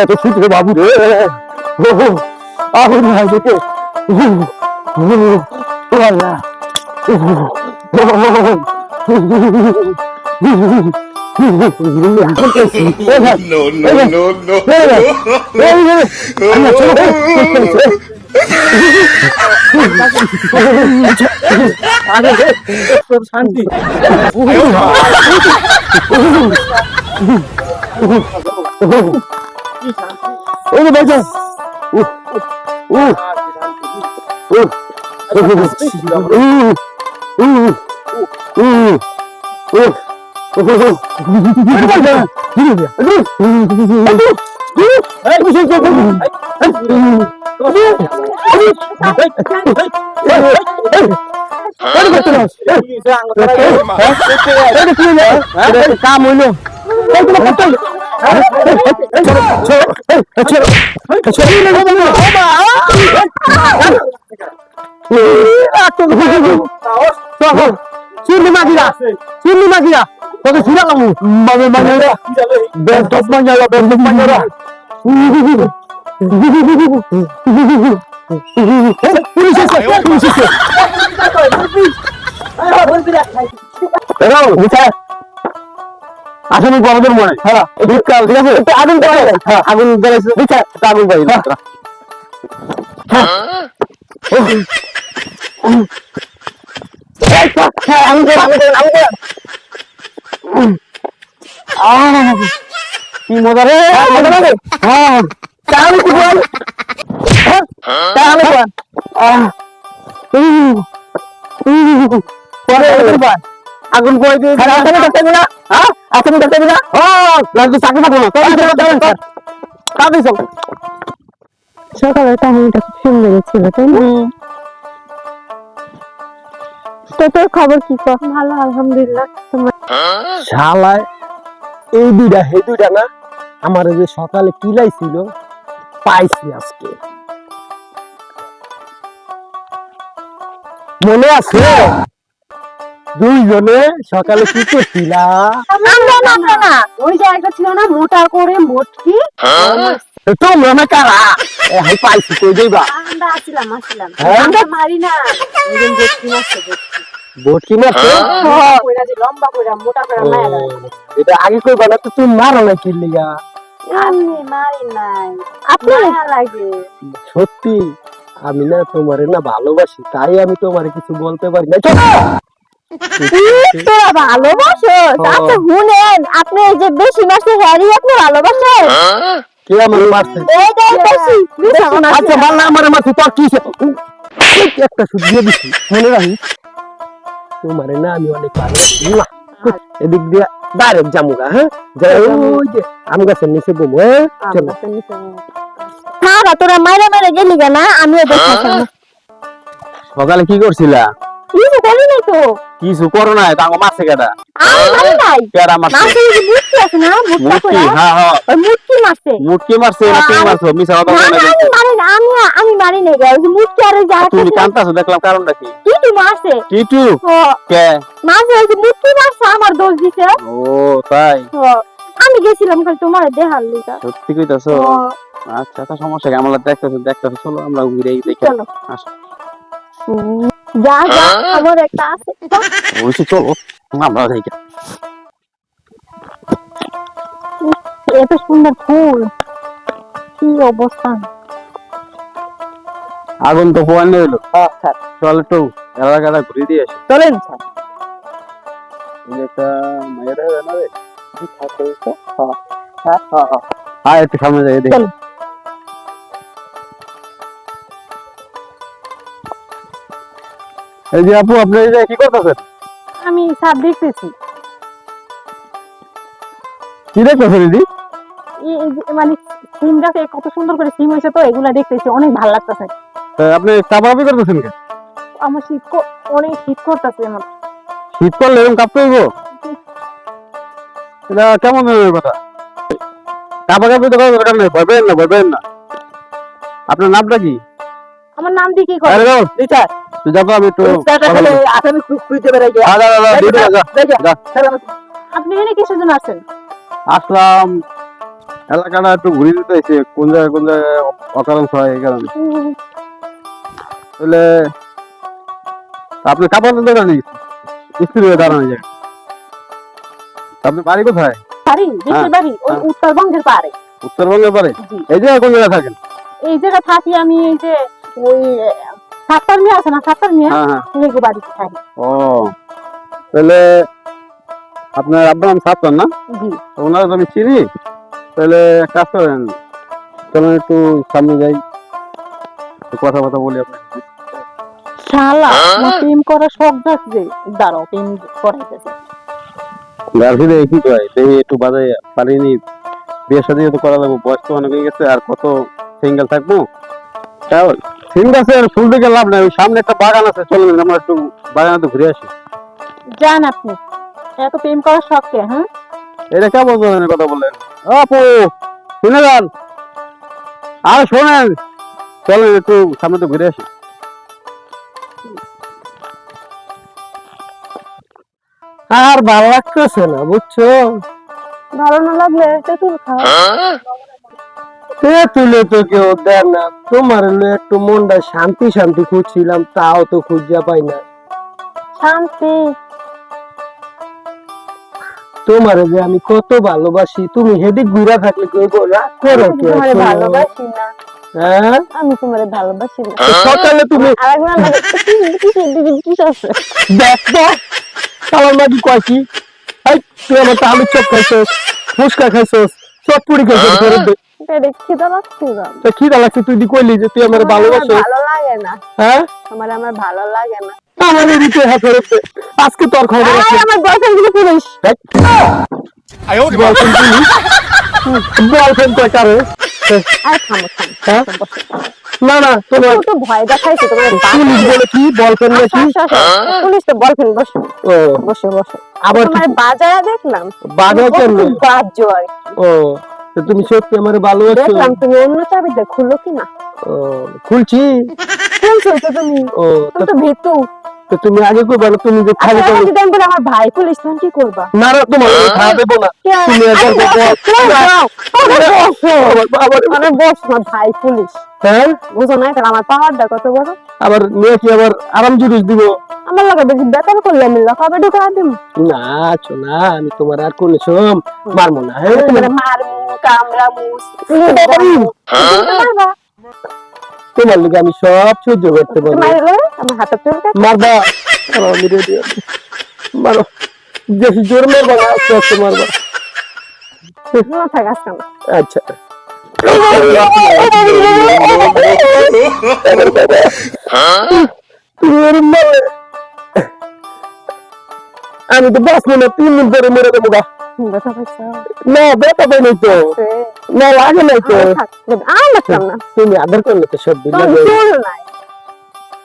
এত রে বাবু রে আগুন নাই দেখে. শান্তি ওই যে এরাও বিচার আসামি বড়দের মনে হ্যাঁ। শীতকাল ঠিক আছে? আগুন হ্যাঁ আগুন জ্বালাইছে। আগুন পাই কর আমি কর কি মজা রে? হ্যাঁ তাহলে কি বল? তাহলে বল? পরে বল। আগুন না হ্যাঁ? না ও লাগবে চাকরি পাবো না। তাই তাই তাই চল সকালের কাহিনীটা খুব সুন্দর ছিল তাই না? তো তোর খবর কি কর? ভালো আলহামদুলিল্লাহ। তোমার? শালায় এই দুইটা হে দুইটা না আমার যে সকালে কিলাইছিল পাইছি আজকে। মনে আছে? দুইজনে সকালে কি করছিলা? না না ওই জায়গা ছিল না মোটা করে মোটকি? তোমরা না কারা? এ পাইছি কই যাইবা? আমরা আসছিলাম আসছিলাম? আমরা মারি না। একজন দেখছি না সে দেখছি কইরা যে লম্বা কইরা মোটা করে মারা এটা আগে কইবা না তো তুমি মারো না কি লিগা? আমি মারি নাই। আপনি? লাগে। সত্যি আমি না তোমারে না ভালোবাসি তাই আমি তোমারে কিছু বলতে পারি না তোরা ভালোবাসো আচ্ছা শুনেন আপনি এই যে বেশি মাসে হ্যারি আপনি ভালোবাসেন? কে আমার মারছে এই যে বেশি আচ্ছা না আমার মারছে তোর কি একটা দিয়ে দিছি মনে রাখিস? তোমারে না আমি অনেক ভালোবাসি। এদিক দিয়ে ডাইরেক্ট জামুগা হ্যাঁ? যাই ওই যে আম গাছের নিচে বমু হ্যাঁ? চলো। তোরা মাইরা মাইরা গেলি কেন আমিও দেখতেছিলাম সকালে কি করছিলা? কিছু করি নাই তো? কিছু করো না তা আমার মারছে কেডা? আমি মারি নাই কেডা মারছে মাছে যে মুটকি আছে না মুটকা মুটকি করে হ্যাঁ হ্যাঁ। ওই মুটকি মাছে মুটকি মারছে না তুমি মারছো মিছা কথা বলে না, আমি মারি না আমি আমি মারি নাই গাইস মুটকি আর ওই জায়গা তুমি কান্তাছো দেখলাম কারণটা কি? কি কি মারছে টিটু কে? মাঝে ওই মুটকি মারছে আমার দোষ দিছে। ও তাই? আমি গেছিলাম খালি তোমার দেহার লিগা সত্যি কইতাছো? ও, আচ্ছা তা সমস্যা কি? আমরা দেখতেছো দেখতেছো চলো আমরা ঘুরে দেখে। চলো। আসো। যা যা আমার একটা আছে। যা। চলো। আমরা দেখে। এত সুন্দর ফুল। কি অবস্থা। আগুন তো পোয়ানো হলো চল একটু এলাকাটা ঘুরে দিয়ে আসি। চলেন যে একটা মায়ের না রে হ্যাঁ একটু সামনে যাই দেখি। এই যে আপু আপনি কি করতেছেন? আমি সাপ দেখতেছি। কি দেখতেছেন দিদি মানে সিম গাছে কত সুন্দর করে সিম হয়েছে তো এগুলা দেখতেছি অনেক ভালো লাগতেছে। আপনি করতেছেন কে আমার শীত অনেক শীত করতেছে আমার। শীত করলে এরকম কাঁপতে হইব? এটা কেমন ধরনের কথা? তো করার দরকার নেই ভয় পেয়েন না ভয় পেয়েন না। আপনার নামটা কি? আমার নাম দিয়ে কি করে তুই যাব আমি একটু আসামি খুঁজতে বেড়াই যা, যা, যা, দিদি, যা, যা, যা। আপনি এখানে কিসের জন্য আসছেন আসলাম। এলাকাটা একটু ঘুরে দিতে কোন জায়গায় কোন জায়গায় অকারণ হয় এই কারণে। তাহলে আপনি কাপড় স্ত্রী হয়ে দাঁড়ানো যায় আপনি বাড়ি কোথায়? বাড়ি বাড়ি ওই হ্যাঁ। উত্তরবঙ্গের পারে উত্তরবঙ্গে পারে এই জায়গায় কোন জায়গায় থাকেন? এই জায়গা থাকি আমি এই যে ওই সাতটার মেয়ে আছে না মেয়ে হ্যাঁ হ্যাঁ। বাড়িতে থাকি। ও তাহলে আপনার আব্বা না? জি। তো ওনারা তো আমি চিনি তাহলে কাজ করেন চলুন একটু সামনে যাই একটু কথা কথা বলি আপনার সাথে। শালা প্রেম করার শখ যাচ্ছে দাঁড়াও প্রেম করাইতেছে। গার্লফ্রেন্ডে কি কয়? দেখি একটু বাজাই পারিনি। বিয়ে শাদী তো করা লাগবে বয়স তো অনেক হয়ে গেছে আর কত সিঙ্গেল থাকব? সিঙ্গেল আছে আর ফুল দিকে লাভ নাই ওই সামনে একটা বাগান আছে চলুন আমরা একটু বাগানে ঘুরে আসি। যান আপনি। এত প্রেম করার শখ কে হ্যাঁ? এটা কেমন ধরনের কথা বললেন আপু শুনে যান। আর শোনেন চলেন একটু সামনে তো ঘুরে আসি। আর ভালো লাগতেছে না বুঝছ? ভালো না লাগলে তেঁতুল খাও সে তুলে তো কেউ দেয় না। তোমার একটু মনটা শান্তি শান্তি খুঁজছিলাম তাও তো খুঁজা পাই না। শান্তি। তোমার যে আমি কত ভালোবাসি তুমি হেদিক ঘুরা থাকলে কেউ রাগ করো কে ভালোবাসি না। হ্যাঁ? আমি তোমারে ভালোবাসি না। সকালে তুমি তুই আমার তো আলুর চপ খাইছস ফুচকা খাইছস দে এটা খিদা লাগছে না। তো কি লাগছে তুই দি কইলি যে তুই আমার ভালোবাসিস। ভালো লাগে না। হ্যাঁ? আমার আমার ভালো লাগে না। আমার এদিকে করে আজকে তোর খবর আছে। আমার বয়ফ্রেন্ডগুলো পুলিশ। বয়ফ্রেন্ড কয় কারে? আরে থামো থামো? না না তোমার তো ভয় দেখাইছে তোমার পুলিশ বলে কি? বয়ফ্রেন্ড নাকি পুলিশ তো বয়ফ্রেন্ড বসো। ও। বসো বসো। আবার তোমার বাজারে দেখলাম। বাজার কেন ও। তো তুমি সত্যি আমার ভালোবাসো? দেখলাম তুমি অন্য চাবি দেখ খুললো কি না ও খুলছি। খুলছো তো তুমি? ও তো ভীতু। তো তুমি আগে কই বলো তুমি যে খালি আচ্ছা যদি আমি বলি আমার ভাই পুলিশ তুমি কি করবা? না না তোমার খাওয়া দেবো না। তুমি একবার বলো। আবার মানে বস না। ভাই পুলিশ হ্যাঁ? বুঝো না তাহলে আমার পাওয়ারটা কত বড়? আবার মেয়ে কি আবার আরাম জুড়িস দিব? আমার লাগে বেশি বেতন করলে মিললো কবে ঢুকা দিম? না আছো না আমি তোমার আর কোনো সম মারবো না হ্যাঁ? তোমার মারমু কামড়ামু মারবা তোমার লিগে আমি সব সহ্য করতে পারব। মারলে আমার হাতে চুল কাট মারবা। আমি রেডি আছি। মারো। বেশি জোর মারবা না আস্তে আস্তে মারবা। না থাক আচ্ছা। আমি তো বাঁচবো না তিন দিন পরে মরে দেবো গা। না ব্যথা পাই নাই তো। না লাগে নাই তো। তুমি আধার করলে তো সব দিলে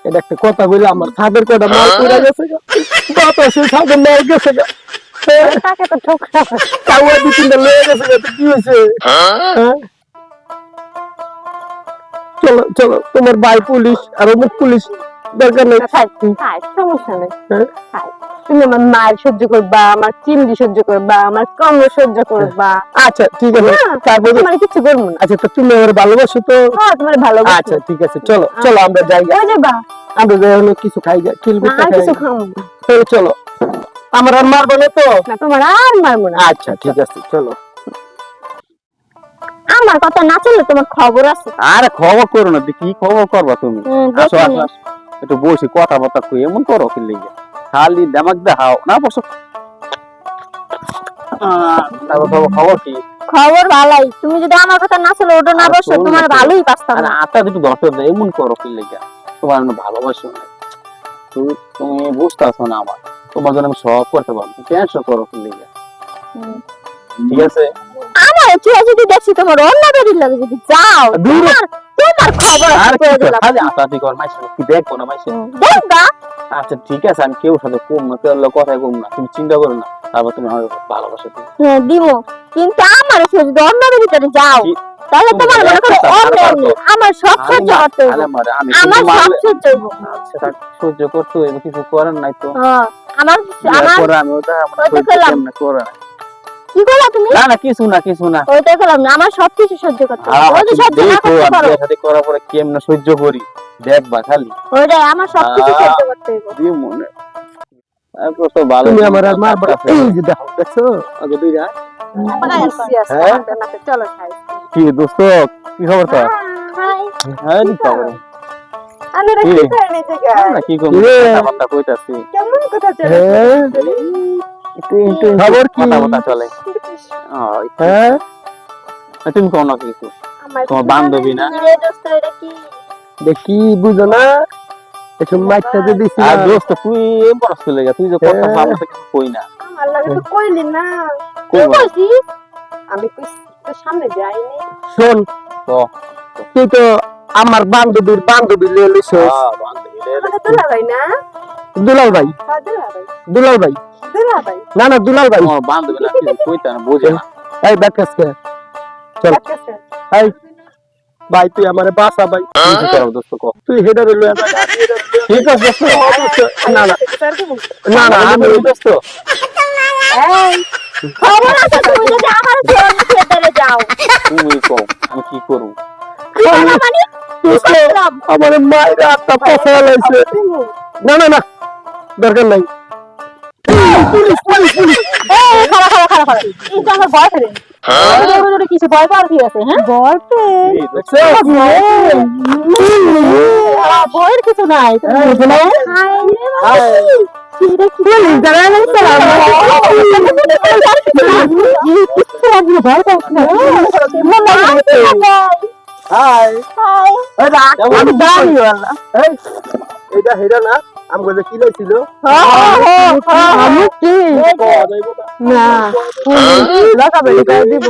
এটা একটা কথা বলে আমার ছাদের কটা মাল পড়ে গেছে গা। বাতাসে ছাদের মাল গেছে গা। হ্যাঁ, তাকে তো ঠোকরা। কাউয়া দু তিনটা লয়ে গেছে কি হয়েছে? হ্যাঁ? চলো চলো তোমার ভাই পুলিশ আর অমুক পুলিশ দরকার নেই। থাক থাক সমস্যা নেই। হ্যাঁ? তুমি আমার মায়ের সহ্য করবা আমার চিমড়ি সহ্য করবা আমার সহ্য করবা। আচ্ছা ঠিক আছে তারপরে তোমার কিছু করব না। আচ্ছা তো তুমি আমার ভালোবাসো তো? হ্যাঁ তোমার ভালো আচ্ছা ঠিক আছে চলো চলো আমরা যাই। যাবা। আমরা যাই হলো কিছু খাই কিছু খাব চলো চলো আমার আর মারবো না তো? তোমার আর মারবো না। আচ্ছা ঠিক আছে চলো। আমার কথা না চললে তোমার খবর আছে। আরে খবর করো না কি খবর করবা তুমি? আসো আসো একটু বসি কথা বার্তা কই এমন করো কি লেগে? খালি দামাক দেখাও। না বসো। খবর- খবর কি? খবর ভালাই। তুমি যদি আমার কথা না চলে ওটা না বসো তোমার ভালোই পাস্তাম আরে না আটা দুটো দরকার নেই এমন করো কি লেগে? তোমার আমি ভালোবাসো না তুমি তুমি বুঝতে আসো না আমার। তোমার জন্য আমি সব করতে পারব। টেনশন করো কি লেগে। ঠিক আছে? আমার চুয়া যদি দেখছি তোমার অন্য বেরিয়ে লাগে যদি যাও তোমার তোমার খবর আর কি খালি আটা কর মাইসে কি দেখব না মাইসে দেখবা। আচ্ছা ঠিক আছে আমি কেউ সাথে কম না কেউ কথাই কম না তুমি চিন্তা করো না তারপর তুমি আমার ভালোবাসা দিবে হ্যাঁ দিমো কিন্তু আমার চুয়া যদি অন্য ভিতরে যাও তাহলে তোমার মনে করো অন্য আমার সব সহ্য করতে আমার সব সহ্য হইব। সেটা সহ্য করতে হইবে কিছু করার নাই তো। হ্যাঁ, আমার আমার আমি ওটা আমার করলাম। কেমনে করে? কি করলা তুমি? না না কিছু না কিছু না। ওইটাই করলাম না আমার সবকিছু সহ্য করতে হবে। সহ্য না করতে পারো। করার পরে কেমনে সহ্য করি? দেখবা খালি। ওইটাই আমার সবকিছু আহ। সহ্য করতে হবে। দিয়ে মনে? তো ভালো তুমি আমার আর মারবা না। আছে। এই যে দেখো দেখছ? আগে দুইটা হ্যাঁ? কি দোস্ত কি খবর তো হ্যাঁ কি খবর? আমি রাখি করে নিতে গাই? কি করব? কিরে? কইতাছি। কেমন কথা চলে? হ্যাঁ খবর কি? কথা কথা চলে। হ্যাঁ? তুমি কোন কিছু। তোমার বান্ধবী না? দেখি বুঝো না? এসব মাইকটা যে দিছি আর দোস্ত তুই এ বড় চলে গেছ তুই যে কথা হ্যাঁ। কিছু কই না? আমার লাগে তো কইলি না। কই বল? আমি কইছি তো সামনে যাইনি। শোন। তুই তো আমার বান্ধবীর বান্ধবী লিয়ে ভাই না? দুলাল ভাই। হ্যাঁ দুলাল ভাই। না না দুলাল ভাই। বান্ধবী না কইতা না বোঝে না। এই ব্যাগ কাছে চল। এই ভাই তুই আমারে বাসা ভাই। কি করব দোস্ত ক। তুই হেডার লয়ে যা ঠিক আছে দোস্ত না না। কি না না আমি দোস্ত। এই খবর আছে তুমি যদি আমার ফোন থিয়েটারে যাও। তুমি কও আমি কি করব? কি করলা মানে কি করলাম আমার মায়ের আত্মা পচা লাইছে না না না দরকার নাই পুলিশ পুলিশ পুলিশ এই খালা খালা খালা খালা এই তো আমার বয়ফ্রেন্ড ওরে কিছু ভয় পাওয়ার কি আছে হ্যাঁ বয়ফ্রেন্ড এই দোস্ত ভয়ের কিছু নাই তুমি বুঝো নাই হাই। আমি এটা হেডা না আমগো যে কি লাইছিল? আমি কি না লাগাবে লিখে দিব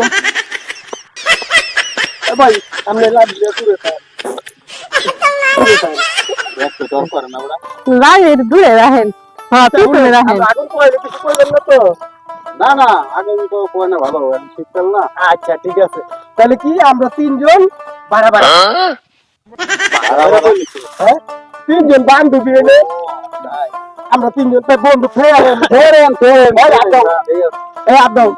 ভাই আমনে লাভ দিয়ে দূরে হ্যাঁ পিছনে রাখেন। আগুন কইলে কিছু কইলেন না তো? না না আগে তো না ভালো শীতকাল না। আচ্ছা ঠিক আছে। তাহলে কি আমরা তিনজন বাড়া বাড়া। হ্যাঁ? তিনজন বান্ধবী এনে আমরা তিনজন তাই বন্ধু ফেরেন ফেরেন ফেরেন এই আদম। এই আদম।